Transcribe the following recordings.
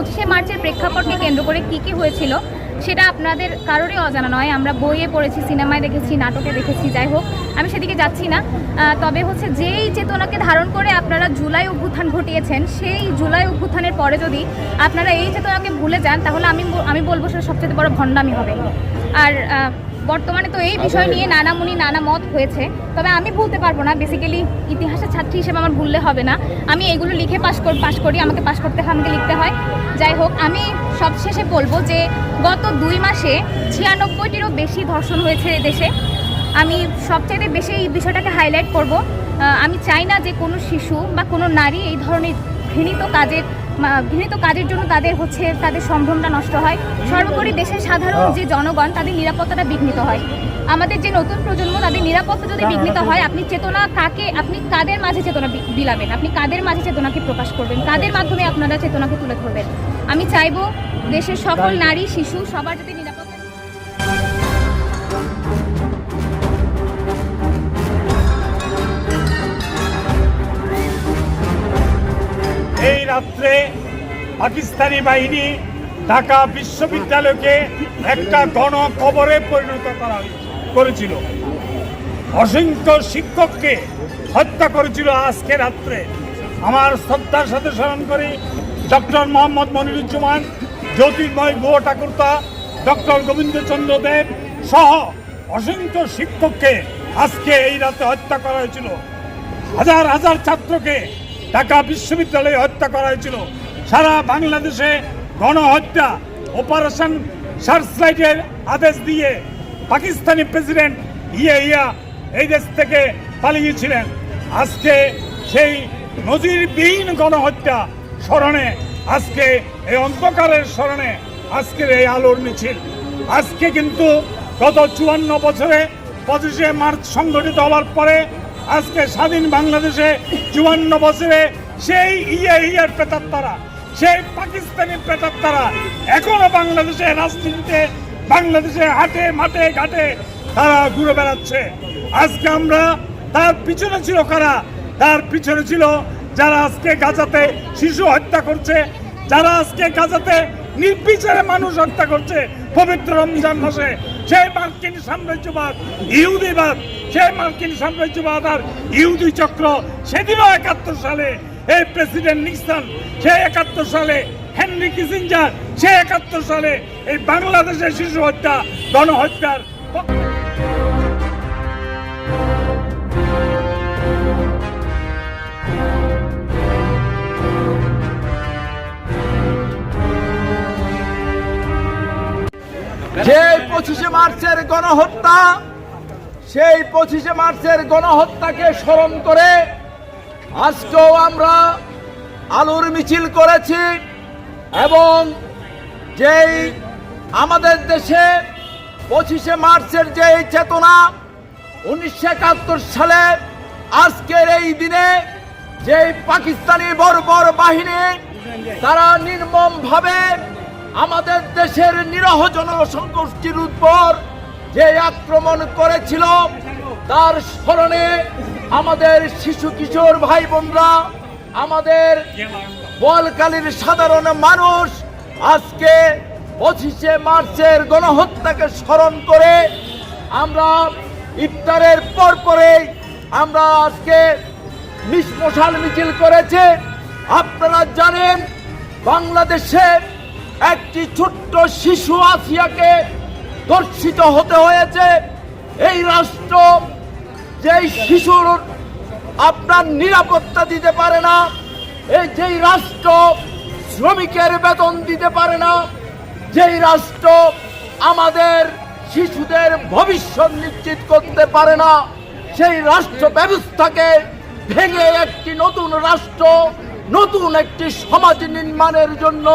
পঁচিশে মার্চের প্রেক্ষাপটকে কেন্দ্র করে কি কি হয়েছিল, সেটা আপনাদের কারোরই অজানা নয়। আমরা বইয়ে পড়েছি, সিনেমায় দেখেছি, নাটকে দেখেছি, যাই হোক। আমি সেদিকে যাচ্ছি না। তবে হচ্ছে যেই চেতনাকে ধারণ করে আপনারা জুলাই অভ্যুত্থান ঘটিয়েছেন, সেই জুলাই অভ্যুত্থানের পরে যদি আপনারা এই চেতনাকে ভুলে যান, তাহলে আমি আমি বলব সেটা সবচেয়ে বড় ভণ্ডামি হবে। আর বর্তমানে তো এই বিষয় নিয়ে নানা মুনি নানা মত হয়েছে। তবে আমি ভুলতে পারব না বেসিক্যালি ইতিহাসের ছাত্রী হিসেবে আমার ভুললে হবে না। আমি এগুলো লিখে পাশ কর পাশ করি আমাকে পাশ করতে হয় আমাকে লিখতে হয়। যাই হোক আমি সবশেষে বলব যে গত দুই মাসে ছিয়ানব্বইটিরও বেশি ধর্ষণ হয়েছে দেশে। আমি সবচেয়ে বেশি এই বিষয়টাকে হাইলাইট করব। আমি চাই না যে কোনো শিশু বা কোনো নারী এই ধরনের ঘৃণিত কাজের ঘৃণিত কাজের জন্য তাদের হচ্ছে তাদের সম্ভ্রমটা নষ্ট হয়। সর্বোপরি দেশের সাধারণ যে জনগণ তাদের নিরাপত্তাটা বিঘ্নিত হয়। আমাদের যে নতুন প্রজন্ম তাদের নিরাপত্তা যদি বিঘ্নিত হয় আপনি চেতনা কাকে আপনি কাদের মাঝে চেতনা বিলাবেন? আপনি কাদের মাঝে চেতনাকে প্রকাশ করবেন? কাদের মাধ্যমে আপনারা চেতনাকে তুলে ধরবেন? আমি চাইব দেশের সকল নারী শিশু সবার যাতে রাত্রে পাকিস্তানি বাহিনী ঢাকা বিশ্ববিদ্যালয়কে একটা গণ কবরে পরিণত করা করেছিল। অসংখ্য শিক্ষককে হত্যা করেছিল আজকে রাত্রে। আমার শ্রদ্ধার সাথে স্মরণ করি ডক্টর মোহাম্মদ মনিরুজ্জামান, জ্যোতির্ময় গুহ ঠাকুরতা, ডক্টর গোবিন্দচন্দ্র দেব সহ অসংখ্য শিক্ষককে আজকে এই রাতে হত্যা করা হয়েছিল। হাজার হাজার ছাত্রকে ঢাকা বিশ্ববিদ্যালয়ে হত্যা করা হয়েছিল। সারা বাংলাদেশে গণহত্যা, অপারেশন সার্চলাইটের আদেশ দিয়ে পাকিস্তানি প্রেসিডেন্ট ইয়ে ইয়া এই দেশ থেকে পালিয়েছিলেন। আজকে সেই নজিরবিহীন গণহত্যা স্মরণে, আজকে এই অন্ধকারের স্মরণে, আজকের এই আলোর মিছিল। আজকে কিন্তু গত চুয়ান্ন বছরে পঁচিশে মার্চ সংগঠিত হওয়ার পরে আজকে স্বাধীন বাংলাদেশে চুয়ান্ন বছরে সেই ইয়ে ইয়ের প্রেতাত্মারা, সেই পাকিস্তানি প্রেতাত্মারা এখনও বাংলাদেশে রাজনীতিতে, বাংলাদেশে হাটে, মাঠে, ঘাটে তারা ঘুরে বেড়াচ্ছে। আজকে আমরা তার পিছনে ছিল কারা? তার পিছনে ছিল যারা আজকে গাজাতে শিশু হত্যা করছে, যারা আজকে গাজাতে নির্বিচারে মানুষ হত্যা করছে পবিত্র রমজান মাসে। সেই মার্কিন সাম্রাজ্যবাদ ইহুদিবাদ সেই মার্কিন সাম্রাজ্যবাদ আর ইহুদি চক্র সেদিনও একাত্তর সালে এই প্রেসিডেন্ট নিক্সন, সে একাত্তর সালে হেনরি কিসিঞ্জার, সে একাত্তর সালে এই বাংলাদেশের শিশু হত্যা, গণহত্যার মার্চের গণহত্যা, সেই পঁচিশে মার্চের গণহত্যাকে স্মরণ করে আজকেও আমরা আলুর মিছিল করেছি এবং যেই আমাদের দেশে পঁচিশে মার্চের যে চেতনা উনিশশো একাত্তর সালে আজকের এই দিনে যে পাকিস্তানি বর্বর বাহিনী, তারা নির্মম ভাবে আমাদের দেশের নিরহ জনসংগোষ্ঠীর উপর যে আক্রমণ করেছিল, তার স্মরণে আমাদের শিশু কিশোর ভাই বোনরা, আমাদের বলকালীর সাধারণ মানুষ আজকে পঁচিশে মার্চের গণহত্যাকে স্মরণ করে আমরা ইফতারের পর পরেই আমরা আজকে নিষ্মশাল মিছিল করেছে। আপনারা জানেন, বাংলাদেশে একটি ছোট্ট শিশু আসিয়াকে ধর্ষিত হতে হয়েছে। এই রাষ্ট্র যেই শিশুর আপনার নিরাপত্তা দিতে পারে না, এই যেই রাষ্ট্র শ্রমিকের বেতন দিতে পারে না, যেই রাষ্ট্র আমাদের শিশুদের ভবিষ্যৎ নিশ্চিত করতে পারে না, সেই রাষ্ট্র ব্যবস্থাকে ভেঙে একটি নতুন রাষ্ট্র, নতুন একটি সমাজ নির্মাণের জন্য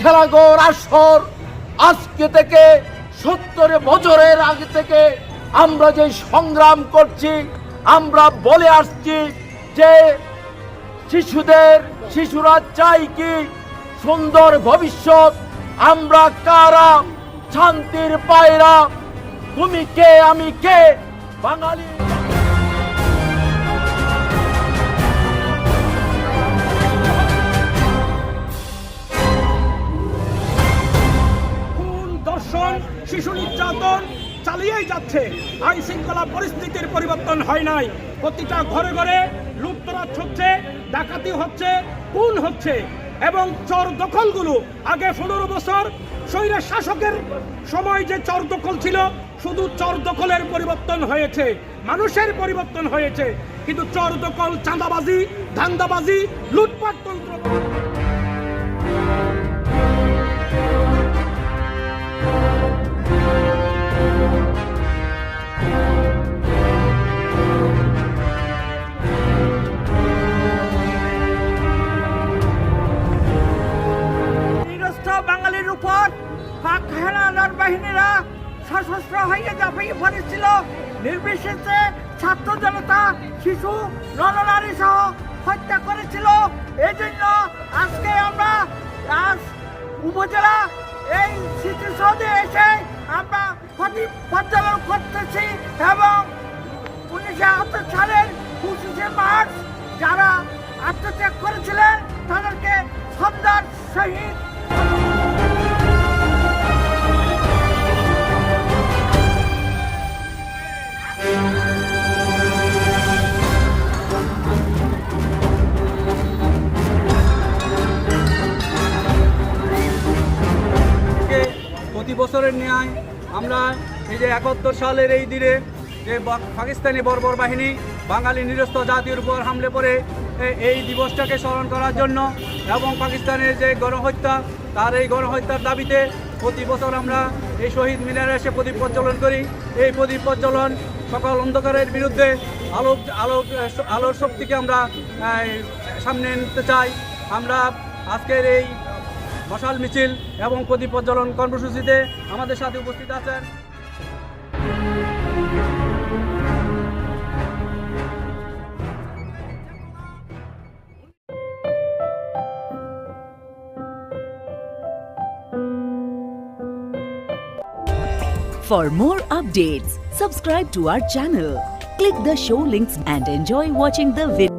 খেলাঘর আসর। আজকে থেকে সত্তর বছরের আগে থেকে আমরা যে সংগ্রাম করছি, আমরা বলে আসছি যে শিশুদের, শিশুরা চাই কি সুন্দর ভবিষ্যৎ। আমরা কারা? শান্তির পায়রা। তুমি কে? আমি কে? বাঙালি। ধর্ষণ শিশু নির্যাতন চালিয়েই যাচ্ছে। আইন শৃঙ্খলা পরিস্থিতির পরিবর্তন হয় নাই। প্রতিটা ঘরে ঘরে লুপ্তরাজ হচ্ছে, ডাকাতি হচ্ছে, খুন হচ্ছে এবং চর দখলগুলো আগে পনেরো বছর শৈরা শাসকের সময় যে চর দখল ছিল, শুধু চর দখলের পরিবর্তন হয়েছে, মানুষের পরিবর্তন হয়েছে। কিন্তু চর দখল চাঁদাবাজি, ধান্দাবাজি, লুটপাট তন্ত্র হানাদার বাহিনীরা সশস্ত্র হয়ে ঝাঁপিয়ে পড়েছিল নির্বিশেষে ছাত্র জনতা শিশু, নরনারী সহ হত্যা করেছিল। এই জন্য আজকে আমরা উপজেলা এই স্মৃতিসৌধে এসে আমরা পর্যবেক্ষণ করতেছি এবং উনিশশো আটাত্তর সালের পঁচিশে মার্চ যারা আত্মত্যাগ করেছিলেন, তাদেরকে শ্রদ্ধার সহিত প্রতি বছরের ন্যায় আমরা এই যে একাত্তর সালের এই দিনে যে পাকিস্তানি বর্বর বাহিনী, বাঙালি নিরস্ত জাতির উপর হামলে এ- এই দিবসটাকে স্মরণ করার জন্য এবং পাকিস্তানের যে গণহত্যা, তার এই গণহত্যার দাবিতে প্রতি বছর আমরা এই শহীদ মিনারে এসে প্রদীপ প্রজ্বলন করি। এই প্রদীপ প্রজ্বলন সকল অন্ধকারের বিরুদ্ধে আলোক আলোক আলোর শক্তিকে আমরা সামনে নিতে চাই। আমরা আজকের এই মশাল মিছিল এবং প্রদীপ প্রজ্বলন কর্মসূচিতে আমাদের সাথে উপস্থিত আছেন For more updates, subscribe to our channel, click the show links and enjoy watching the video.